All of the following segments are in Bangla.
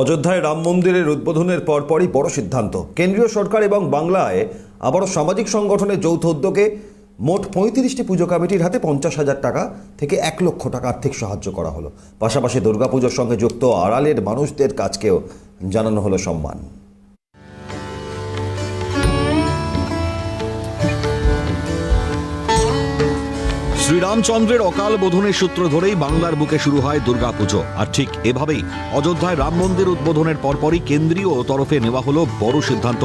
অযোধ্যায় রাম মন্দিরের উদ্বোধনের পরপরই বড় সিদ্ধান্ত। কেন্দ্রীয় সরকার এবং বাংলায় আবারও সামাজিক সংগঠনের যৌথ উদ্যোগে মোট পঁয়ত্রিশটি পুজো কমিটির হাতে পঞ্চাশ হাজার টাকা থেকে এক লক্ষ টাকা আর্থিক সাহায্য করা হলো। পাশাপাশি দুর্গাপুজোর সঙ্গে যুক্ত আড়ালের মানুষদের কাজকেও জানানো হলো সম্মান। শ্রীরামচন্দ্রের অকাল বোধনের সূত্র ধরেই বাংলার বুকে শুরু হয় দুর্গাপুজো। আর ঠিক এভাবেই অযোধ্যায় রাম মন্দির উদ্বোধনের পরপরই কেন্দ্রীয় তরফে নেওয়া হলো বড় সিদ্ধান্ত।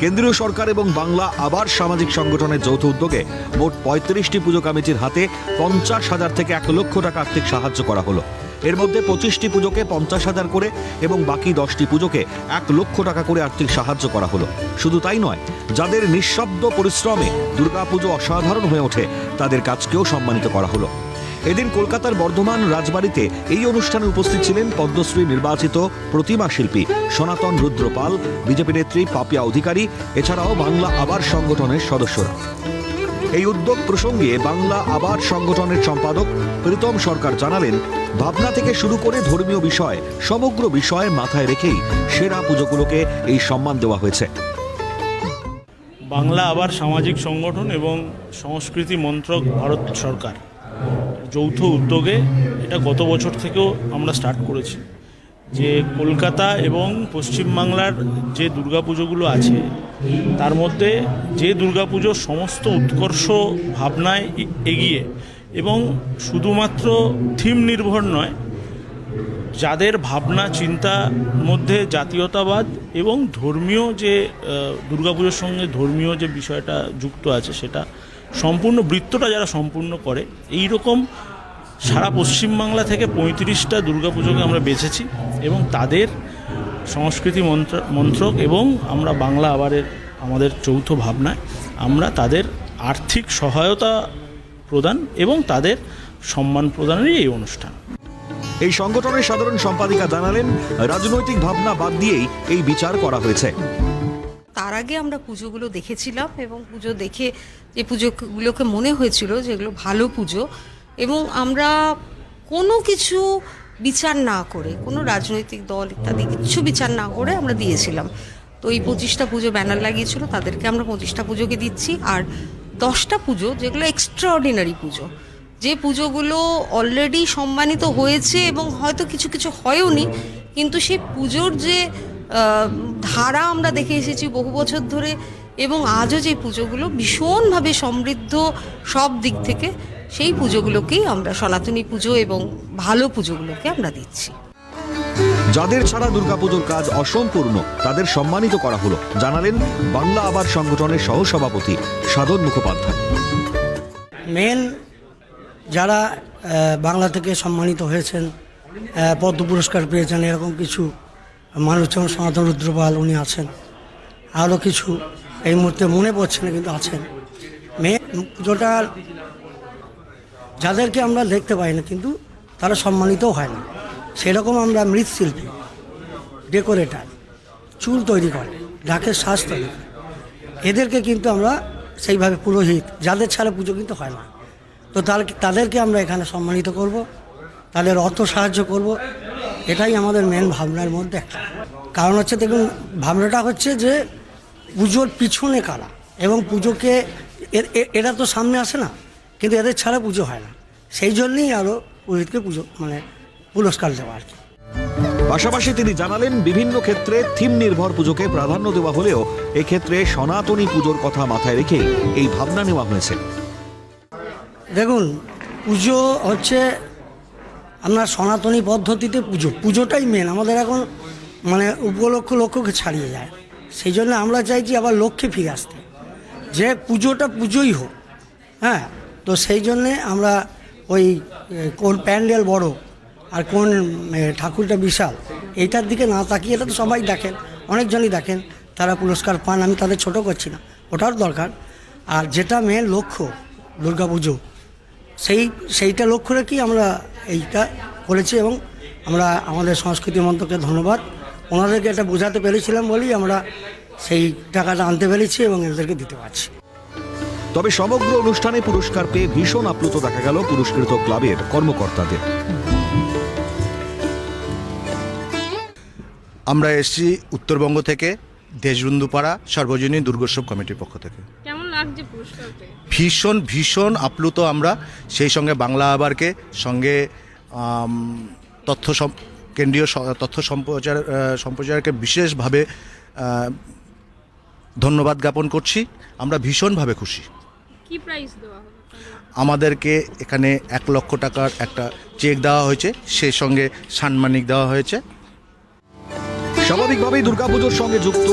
কেন্দ্রীয় সরকার এবং বাংলা আবার সামাজিক সংগঠনের যৌথ উদ্যোগে মোট পঁয়ত্রিশটি পুজো কমিটির হাতে পঞ্চাশ হাজার থেকে এক লক্ষ টাকা আর্থিক সাহায্য করা হলো। এর মধ্যে পঁচিশটি পুজোকে পঞ্চাশ হাজার করে এবং বাকি দশটি পুজোকে এক লক্ষ টাকা করে আর্থিক সাহায্য করা হলো। শুধু তাই নয়, যাদের নিঃশব্দ পরিশ্রমে দুর্গাপুজো অসাধারণ হয়ে ওঠে, তাদের কাজকেও সম্মানিত করা হলো। এদিন কলকাতার বর্ধমান রাজবাড়িতে এই অনুষ্ঠানে উপস্থিত ছিলেন পদ্মশ্রী নির্বাচিত প্রতিমা শিল্পী সনাতন রুদ্রপাল, বিজেপি নেত্রী পাপিয়া অধিকারী, এছাড়াও বাংলা আবার সংগঠনের সদস্যরা। এই উদ্যোগ প্রসঙ্গে বাংলা আবার সংগঠনের সম্পাদক প্রীতম সরকার জানালেন, ভাবনা থেকে শুরু করে ধর্মীয় বিষয়, সমগ্র বিষয় মাথায় রেখেই সেরা পুজোগুলোকে এই সম্মান দেওয়া হয়েছে। বাংলা আবার সামাজিক সংগঠন এবং সংস্কৃতি মন্ত্রক ভারত সরকার যৌথ উদ্যোগে এটা গত বছর থেকেও আমরা স্টার্ট করেছি। যে কলকাতা এবং পশ্চিমবাংলার যে দুর্গাপুজোগুলো আছে, তার মধ্যে যে দুর্গাপুজোর সমস্ত উৎকর্ষ ভাবনায় এগিয়ে এবং শুধুমাত্র থিম নির্ভর নয়, যাদের ভাবনা চিন্তার মধ্যে জাতীয়তাবাদ এবং ধর্মীয় যে দুর্গাপুজোর সঙ্গে ধর্মীয় যে বিষয়টা যুক্ত আছে, সেটা সম্পূর্ণ বৃত্তটা যারা সম্পূর্ণ করে এই রকম সারা পশ্চিমবাংলা থেকে পঁয়ত্রিশটা দুর্গাপুজোকে আমরা বেছেছি এবং তাদের সংস্কৃতি মন্ত্র মন্ত্রক এবং আমরা বাংলা আবারের আমাদের চৌথ ভাবনায় আমরা তাদের আর্থিক সহায়তা প্রদান এবং তাদের সম্মান প্রদানেরই এই অনুষ্ঠান। এই সংগঠনের সাধারণ সম্পাদিকা জানালেন রাজনৈতিক ভাবনা বাদ দিয়েই এই বিচার করা হয়েছে। তার আগে আমরা পুজোগুলো দেখেছিলাম এবং পুজো দেখে যে পুজোগুলোকে মনে হয়েছিল যে এগুলো ভালো পুজো এবং আমরা কোনো কিছু বিচার না করে, কোনো রাজনৈতিক দল ইত্যাদি কিছু বিচার না করে আমরা দিয়েছিলাম। তো এই পঁচিশটা পুজো ব্যানার লাগিয়েছিল, তাদেরকে আমরা পঁচিশটা পুজোকে দিচ্ছি। আর দশটা পুজো, যেগুলো এক্সট্রা অর্ডিনারি পুজো, যে পুজোগুলো অলরেডি সম্মানিত হয়েছে এবং হয়তো কিছু কিছু হয়ওনি, কিন্তু সেই পুজোর যে ধারা আমরা দেখে এসেছি বহু বছর ধরে এবং আজও যে পুজোগুলো ভীষণভাবে সমৃদ্ধ সব দিক থেকে সেই পুজোগুলোকেই আমরা সনাতনী পুজো এবং ভালো পুজোগুলোকে আমরা দিচ্ছি। যাদের ছাড়া দুর্গাপুজোর কাজ অসম্পূর্ণ তাদের সম্মানিত করা হলো জানালেন বাংলা আবার সংগঠনের সহসভাপতি সাধন মুখোপাধ্যায়। মেন যারা বাংলা থেকে সম্মানিত হয়েছেন পদ্ম পুরস্কার পেয়েছেন এরকম কিছু মানুষ যেমন সনাতন রুদ্রপাল উনি আছেন। আরও কিছু এই মুহূর্তে মনে পড়ছে না, কিন্তু আছেন। মেয়ে, পুজোটা যাদেরকে আমরা দেখতে পাই না, কিন্তু তারা সম্মানিতও হয় না। সেরকম আমরা মৃৎশিল্পী, ডেকোরেটার, চুল তৈরি করে ঢাকের শ্বাস তৈরি করে। এদেরকে কিন্তু আমরা সেইভাবে পুরোহিত, যাদের ছাড়া পুজো কিন্তু হয় না। তো তাদেরকে আমরা এখানে সম্মানিত করব, তাদের অর্থ সাহায্য করব। এটাই আমাদের মেন ভাবনার মধ্যে একটা। কারণ হচ্ছে, দেখুন, ভাবনাটা হচ্ছে যে পুজোর পিছনে কারা? এবং পুজোকে এরা তো সামনে আসে না কিন্তু এদের ছাড়া পুজো হয় না। সেই জন্যই আরও পুরোহিতকে পুজো মানে পুরস্কার দেওয়া আর কি। পাশাপাশি তিনি জানালেন বিভিন্ন ক্ষেত্রে থিম নির্ভর পুজোকে প্রাধান্য দেওয়া হলেও এক্ষেত্রে সনাতনী পুজোর কথা মাথায় রেখে এই ভাবনা নেওয়া হয়েছে। দেখুন পুজো হচ্ছে আপনার সনাতনী পদ্ধতিতে পুজো পুজোটাই মেন আমাদের এখন মানে উপলক্ষ লক্ষ্যকে ছাড়িয়ে যায়। সেই জন্য আমরা চাইছি আবার লক্ষ্যে ফিরে আসতে। যে পুজোটা পুজোই হোক হ্যাঁ? তো সেই জন্যে আমরা ওই কোন প্যান্ডেল বড় আর কোন ঠাকুরটা বিশাল, এইটার দিকে না তাকিয়ে, এটা তো সবাই দেখেন, অনেকজনই দেখেন, তারা পুরস্কার পান, আমি তাদের ছোট করছি না ওটার দরকার। আর যেটা মেন লক্ষ্য দুর্গাপুজো সেই, সেইটা লক্ষ্য রেখেই আমরা এইটা করেছি এবং আমরা আমাদের সংস্কৃতি মন্ত্রকে ধন্যবাদ। ওনাদেরকে এটা বোঝাতে পেরেছিলাম বলেই আমরা সেই টাকাটা আনতে পেরেছি এবং এদেরকে দিতে পারছি। তবে সমগ্র অনুষ্ঠানে পুরস্কার পেয়ে ভীষণ আপ্লুত দেখা গেল পুরস্কৃত ক্লাবের কর্মকর্তাদের। আমরা এসেছি উত্তরবঙ্গ থেকে দেশবন্ধুপাড়া সর্বজনীন দুর্গোৎসব কমিটির পক্ষ থেকে। কেমন লাগছে পুরস্কার ভীষণ ভীষণ আপ্লুত আমরা। সেই সঙ্গে বাংলা আবারকে সঙ্গে তথ্য কেন্দ্রীয় তথ্য সম্প্রচার সম্প্রচারকে বিশেষভাবে ধন্যবাদ জ্ঞাপন করছি। আমরা ভীষণভাবে খুশি। কি প্রাইস দেওয়া আমাদেরকে এখানে এক লক্ষ টাকার একটা চেক দেওয়া হয়েছে। সেই সঙ্গে সাম্মানিক দেওয়া হয়েছে। স্বাভাবিকভাবেই দুর্গাপুজোর সঙ্গে যুক্ত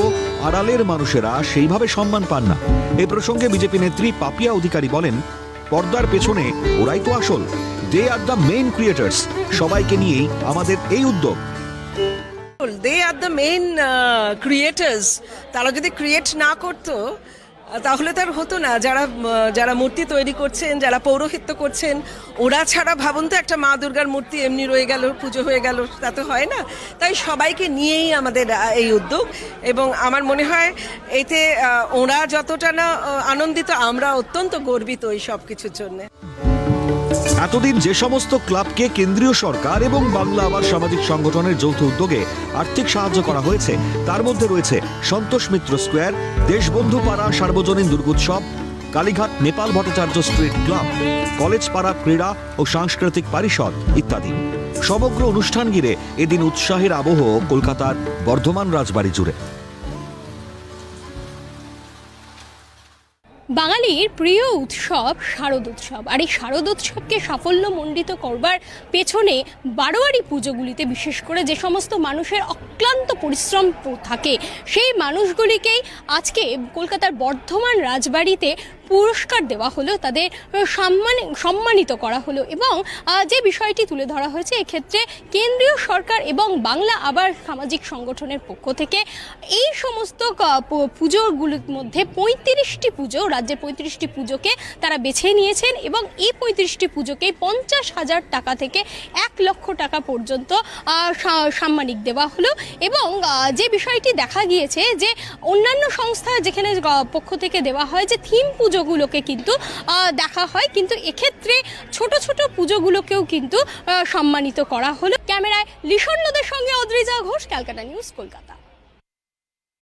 আড়ালের মানুষেরা সেইভাবে সম্মান পান না। এ প্রসঙ্গে বিজেপি নেত্রী পাপিয়া অধিকারী বলেন পর্দার পেছনে ওরাই তো আসল। They are the main creators সবাইকে নিয়েই আমাদের এই উদ্যোগ। They are the main creators তারা যদি ক্রিয়েট না করতো তাহলে তার হতো না। যারা যারা মূর্তি তৈরি করছেন, যারা পৌরোহিত্য করছেন, ওরা ছাড়া ভাবুন তো একটা মা দুর্গার মূর্তি এমনি রয়ে গেল, পুজো হয়ে গেল, তা তো হয় না। তাই সবাইকে নিয়েই আমাদের এই উদ্যোগ। এবং আমার মনে হয় এতে ওরা যতটা না আনন্দিত, আমরা অত্যন্ত গর্বিত এই সব কিছুর জন্যে। এতদিন যে সমস্ত ক্লাবকে কেন্দ্রীয় সরকার এবং বাংলা আবার সামাজিক সংগঠনের যৌথ উদ্যোগে আর্থিক সাহায্য করা হয়েছে, তার মধ্যে রয়েছে সন্তোষ মিত্র স্কোয়ার, দেশবন্ধু পাড়া সার্বজনীন Durgotsav, Kalighat Nepal Bhattacharya street club, college পাড়া ক্রীড়া ও সাংস্কৃতিক পরিষদ ইত্যাদি। সমগ্র অনুষ্ঠান ঘিরে এদিন উৎসাহের আবহ কলকাতার বর্ধমান রাজবাড়ি জুড়ে। বাঙালির প্রিয় উৎসব শারদ উৎসব। আর এই শারদ উৎসবকে সাফল্যমণ্ডিত করবার পেছনে বারোয়ারি পুজোগুলিতে বিশেষ করে যে সমস্ত মানুষের অক্লান্ত পরিশ্রম থাকে, সেই মানুষগুলিকেই আজকে কলকাতার বর্ধমান রাজবাড়িতে পুরস্কার দেওয়া হলো, তাদের সম্মান, সম্মানিত করা হলো এবং যে বিষয়টি তুলে ধরা হয়েছে, এক্ষেত্রে কেন্দ্রীয় সরকার এবং বাংলা আবার সামাজিক সংগঠনের পক্ষ থেকে এই সমস্ত পুজোগুলোর মধ্যে পঁয়ত্রিশটি পুজো রাজ্যের পঁয়ত্রিশটি পুজোকে তারা বেছে নিয়েছেন এবং এই পঁয়ত্রিশটি পুজোকে পঞ্চাশ হাজার টাকা থেকে এক লক্ষ টাকা পর্যন্ত সাম্মানিক দেওয়া হলো এবং যে বিষয়টি দেখা গিয়েছে যে অন্যান্য সংস্থা যেখানে পক্ষ থেকে দেওয়া হয় যে থিম পুজোগুলোকে কিন্তু দেখা হয়। কিন্তু এক্ষেত্রে ছোট ছোট পুজোগুলোকেও কিন্তু সম্মানিত করা হলো। ক্যামেরায় লিশন্নদের সঙ্গে অদ্রিজা ঘোষ, ক্যালকাটা নিউজ, কলকাতা।